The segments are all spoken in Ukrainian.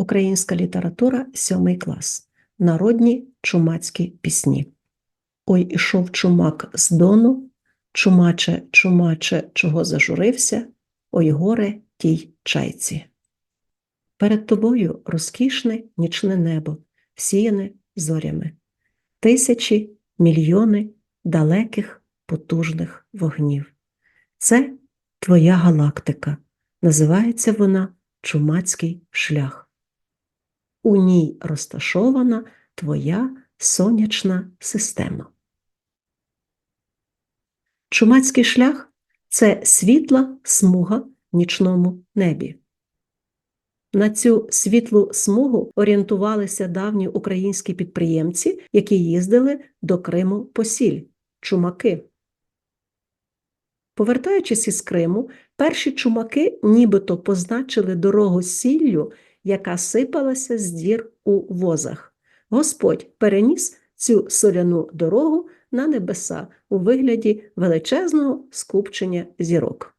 Українська література, сьомий клас. Народні чумацькі пісні. Ой ішов чумак з дону, чумаче, чумаче, чого зажурився, ой горе тій чайці. Перед тобою розкішне нічне небо, всіяне зорями, тисячі, мільйони далеких потужних вогнів. Це твоя галактика. Називається вона Чумацький шлях. У ній розташована твоя сонячна система. Чумацький шлях це світла смуга в нічному небі. На цю світлу смугу орієнтувалися давні українські підприємці, які їздили до Криму по сіль чумаки. Повертаючись із Криму, перші чумаки нібито позначили дорогу сіллю, яка сипалася з дір у возах. Господь переніс цю соляну дорогу на небеса у вигляді величезного скупчення зірок.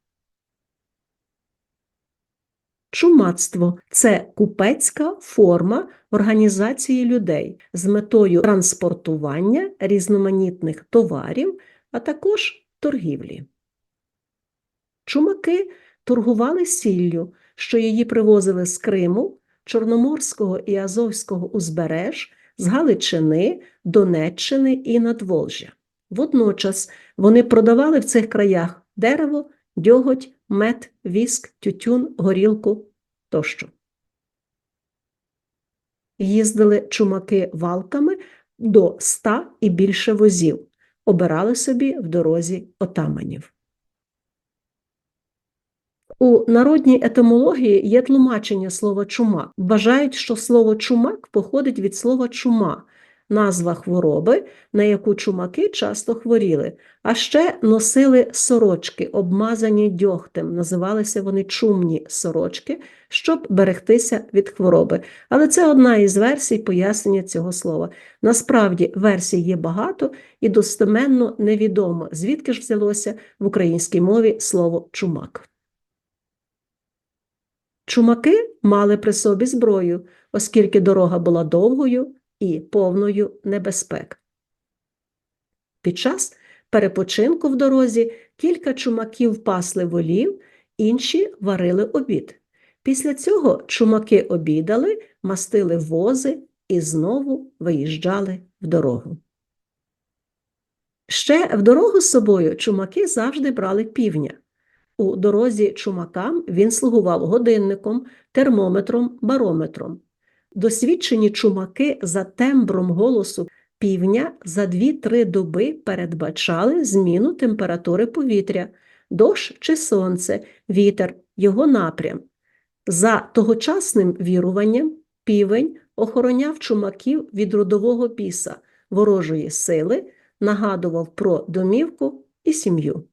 Чумацтво це купецька форма організації людей з метою транспортування різноманітних товарів, а також торгівлі. Чумаки торгували сіллю, що її привозили з Криму, Чорноморського і Азовського узбереж, з Галичини, Донеччини і Надволжя. Водночас вони продавали в цих краях дерево, дьоготь, мед, віск, тютюн, горілку тощо. Їздили чумаки валками до ста і більше возів, обирали собі в дорозі отаманів. У народній етимології є тлумачення слова чумак. Вважають, що слово чумак походить від слова чума, назва хвороби, на яку чумаки часто хворіли, а ще носили сорочки, обмазані дьогтем, називалися вони чумні сорочки, щоб берегтися від хвороби. Але це одна із версій пояснення цього слова. Насправді версій є багато і достеменно невідомо, звідки ж взялося в українській мові слово чумак. Чумаки мали при собі зброю, оскільки дорога була довгою і повною небезпек. Під час перепочинку в дорозі кілька чумаків пасли волів, інші варили обід. Після цього чумаки обідали, мастили вози і знову виїжджали в дорогу. Ще в дорогу з собою чумаки завжди брали півня. У дорозі чумакам він слугував годинником, термометром, барометром. Досвідчені чумаки за тембром голосу півня за 2-3 доби передбачали зміну температури повітря, дощ чи сонце, вітер, його напрям. За тогочасним віруванням півень охороняв чумаків від родового біса, ворожої сили, нагадував про домівку і сім'ю.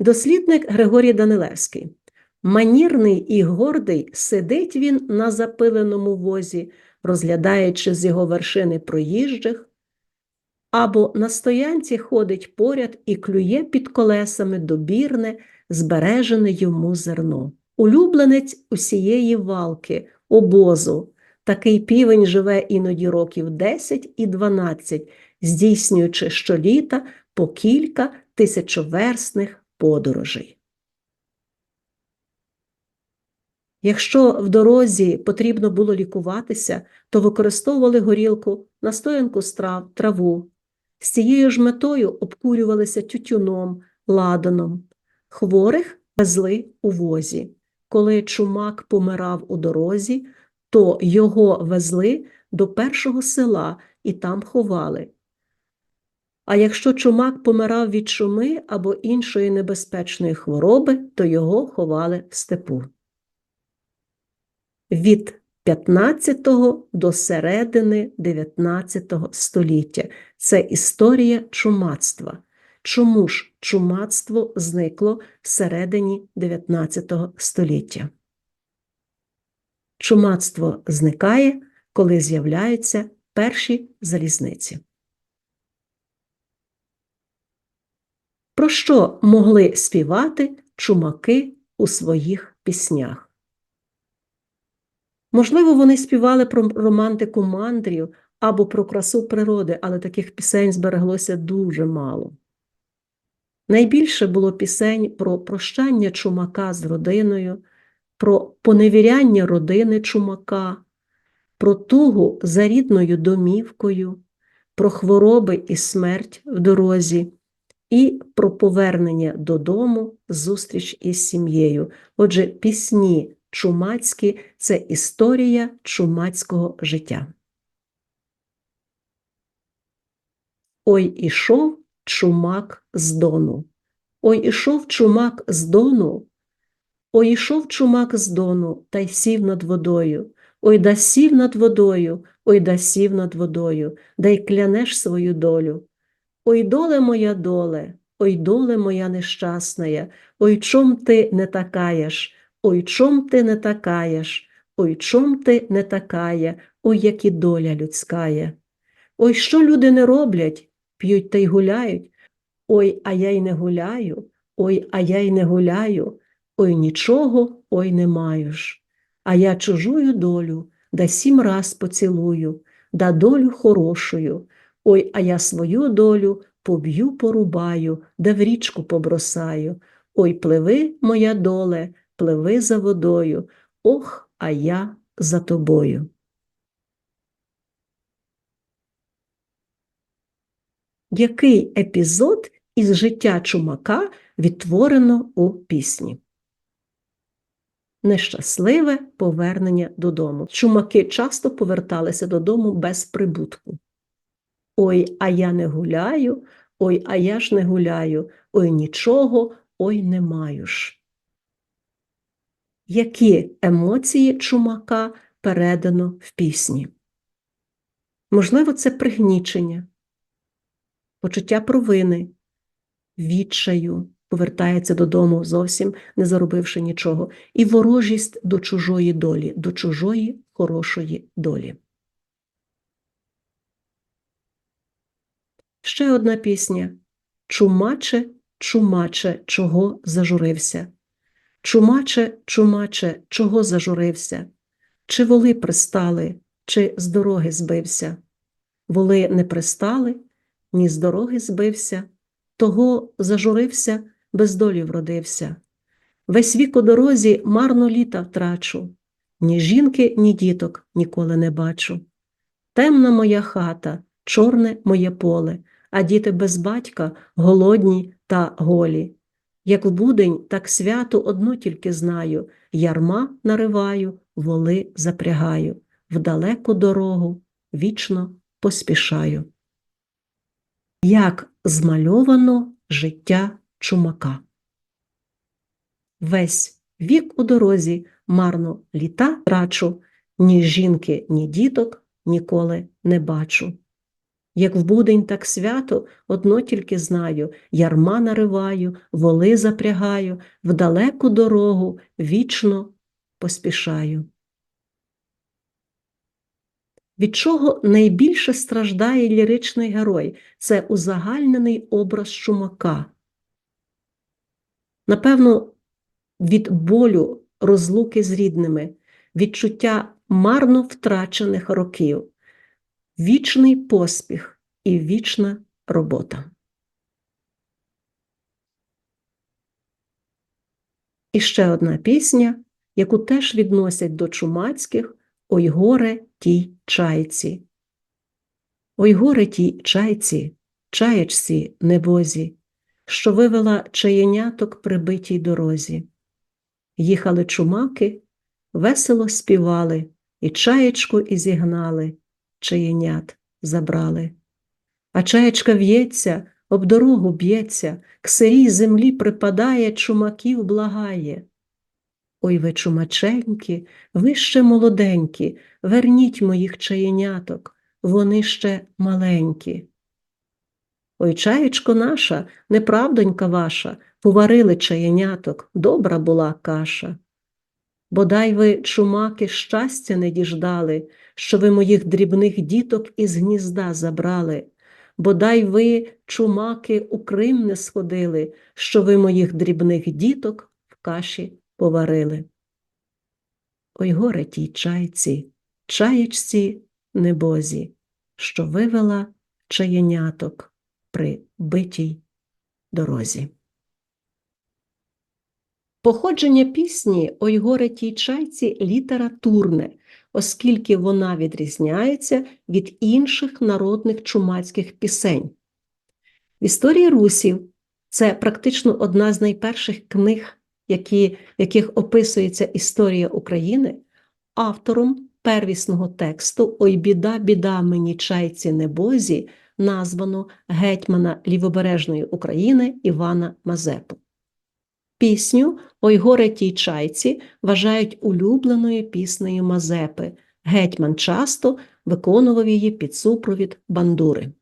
Дослідник Григорій Данилевський. Манірний і гордий сидить він на запиленому возі, розглядаючи з його вершини проїжджих, або на стоянці ходить поряд і клює під колесами добірне, збережене йому зерно. Улюбленець усієї валки, обозу. Такий півень живе іноді років 10 і 12, здійснюючи щоліта по кілька тисячоверсних подорожей. Якщо в дорозі потрібно було лікуватися, то використовували горілку, настоянку страв, траву. З цією ж метою обкурювалися тютюном, ладаном. Хворих везли у возі. Коли чумак помирав у дорозі, то його везли до першого села і там ховали. А якщо чумак помирав від чуми або іншої небезпечної хвороби, то його ховали в степу. Від 15 до середини 19 століття це історія чумацтва. Чому ж чумацтво зникло всередині 19 століття? Чумацтво зникає, коли з'являються перші залізниці. Про що могли співати чумаки у своїх піснях? Можливо, вони співали про романтику мандрів або про красу природи, але таких пісень збереглося дуже мало. Найбільше було пісень про прощання чумака з родиною, про поневіряння родини чумака, про тугу за рідною домівкою, про хвороби і смерть в дорозі, і про повернення додому, зустріч із сім'єю. Отже, пісні чумацькі це історія чумацького життя. Ой ішов чумак з дону. Ой ішов чумак з дону. Ой ішов чумак з дону та й сів над водою. Ой да сів над водою, ой да сів над водою, да й клянеш свою долю. Ой доле моя доле, ой доле моя нещасная, ой чом ти не такаєш, ой чом ти не такаєш, ой чом ти не такая, ой, як і доля людськая. Ой, що люди не роблять, п'ють та й гуляють. Ой, а я й не гуляю, ой, а я й не гуляю, ой нічого, ой не маю ж. А я чужую долю да сім раз поцілую, да долю хорошою. Ой, а я свою долю поб'ю, порубаю, да в річку побросаю. Ой, пливи, моя доле, пливи за водою, ох, а я за тобою. Який епізод із життя чумака відтворено у пісні? Нещасливе повернення додому. Чумаки часто поверталися додому без прибутку. Ой, а я не гуляю, ой, а я ж не гуляю, ой нічого, ой не маю ж. Які емоції чумака передано в пісні? Можливо, це пригнічення, почуття провини, відчаю, повертається додому зовсім не заробивши нічого, і ворожість до чужої долі, до чужої хорошої долі. Ще одна пісня Чумаче, чумаче, чого зажурився. Чумаче, чумаче, чого зажурився, чи воли пристали, чи з дороги збився. Воли не пристали, ні з дороги збився, того зажурився, без долі вродився. Весь вік у дорозі марно літа втрачу, ні жінки, ні діток ніколи не бачу. Темна моя хата, чорне моє поле, а діти без батька голодні та голі. Як в будень, так свято одно тільки знаю ярма нариваю, воли запрягаю, в далеку дорогу вічно поспішаю. Як змальовано життя чумака. Весь вік у дорозі марно літа трачу, ні жінки, ні діток ніколи не бачу. Як в будень, так свято одно тільки знаю ярма нариваю, воли запрягаю, в далеку дорогу вічно поспішаю. Від чого найбільше страждає ліричний герой це узагальнений образ чумака. Напевно, від болю розлуки з рідними, відчуття марно втрачених років, вічний поспіх і вічна робота. І ще одна пісня, яку теж відносять до чумацьких Ой горе тій чайці. Ой горе тій чайці, чаєчці небозі, що вивела чаєняток прибитій дорозі. Їхали чумаки, весело співали, і чаєчку ізігнали, чаєнят забрали. А чаєчка в'ється, об дорогу б'ється, к сирій землі припадає, чумаків благає. Ой ви чумаченькі, ви ще молоденькі, верніть моїх чаєняток, вони ще маленькі. Ой, чаєчко наша, неправдонька ваша, поварили чаєняток, добра була каша. Бодай ви, чумаки, щастя не діждали, що ви моїх дрібних діток із гнізда забрали. Бодай ви, чумаки, у Крим не сходили, що ви моїх дрібних діток в каші поварили. ой горе тій чайці, чаєчці небозі, що вивела чаєняток при битій дорозі. Походження пісні «Ой горе тій чайці» літературне, оскільки вона відрізняється від інших народних чумацьких пісень. В історії русів це практично одна з найперших книг, які, в яких описується історія України, автором первісного тексту Ой біда, біда мені чайці небозі названо гетьмана Лівобережної України Івана Мазепу. Пісню Ой горе тій чайці вважають улюбленою піснею Мазепи. Гетьман часто виконував її під супровід бандури.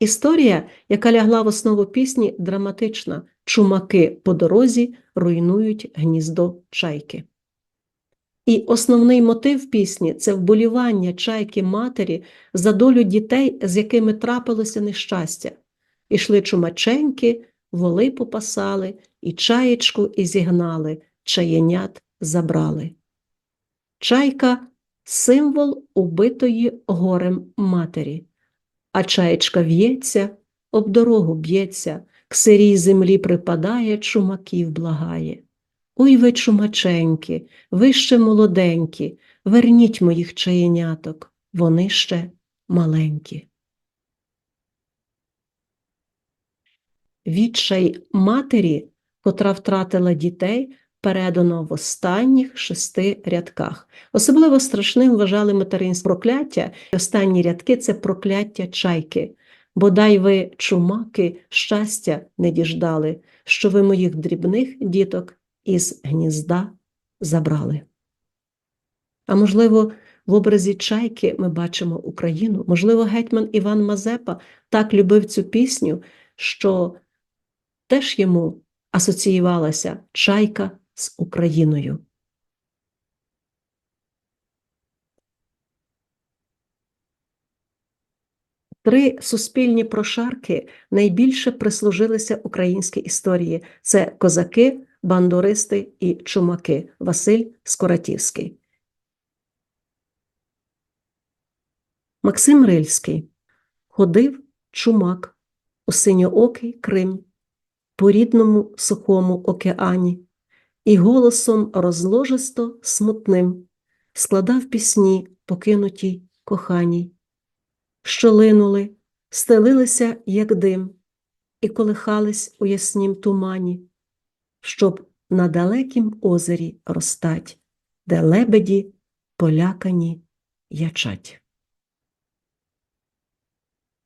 Історія, яка лягла в основу пісні, драматична. Чумаки по дорозі руйнують гніздо чайки. І основний мотив пісні це вболівання чайки матері за долю дітей, з якими трапилося нещастя. Ішли чумаченьки, воли попасали, і чаєчку ізігнали, чаєнят забрали. Чайка символ убитої горем матері, а чаєчка в'ється, об дорогу б'ється, к сирій землі припадає, чумаків благає. Ой ви, чумаченьки, ви ще молоденькі, верніть моїх чаєняток, вони ще маленькі. Відчай матері, котра втратила дітей, передано в останніх шести рядках. Особливо страшним вважали материнське прокляття. Останні рядки це прокляття чайки. Бодай ви, чумаки, щастя не діждали, що ви моїх дрібних діток із гнізда забрали. А можливо, в образі чайки ми бачимо Україну, можливо, гетьман Іван Мазепа так любив цю пісню, що теж йому асоціювалася чайка з Україною. Три суспільні прошарки найбільше прислужилися українській історії: це козаки, бандуристи і чумаки Василь Скоратівський. Максим Рильський ходив чумак у синьоокий Крим по рідному сухому океані і голосом розложисто смутним складав пісні, покинутій коханій, що линули, стелилися, як дим, і колихались у яснім тумані, щоб на далекім озері розтать, де лебеді полякані ячать.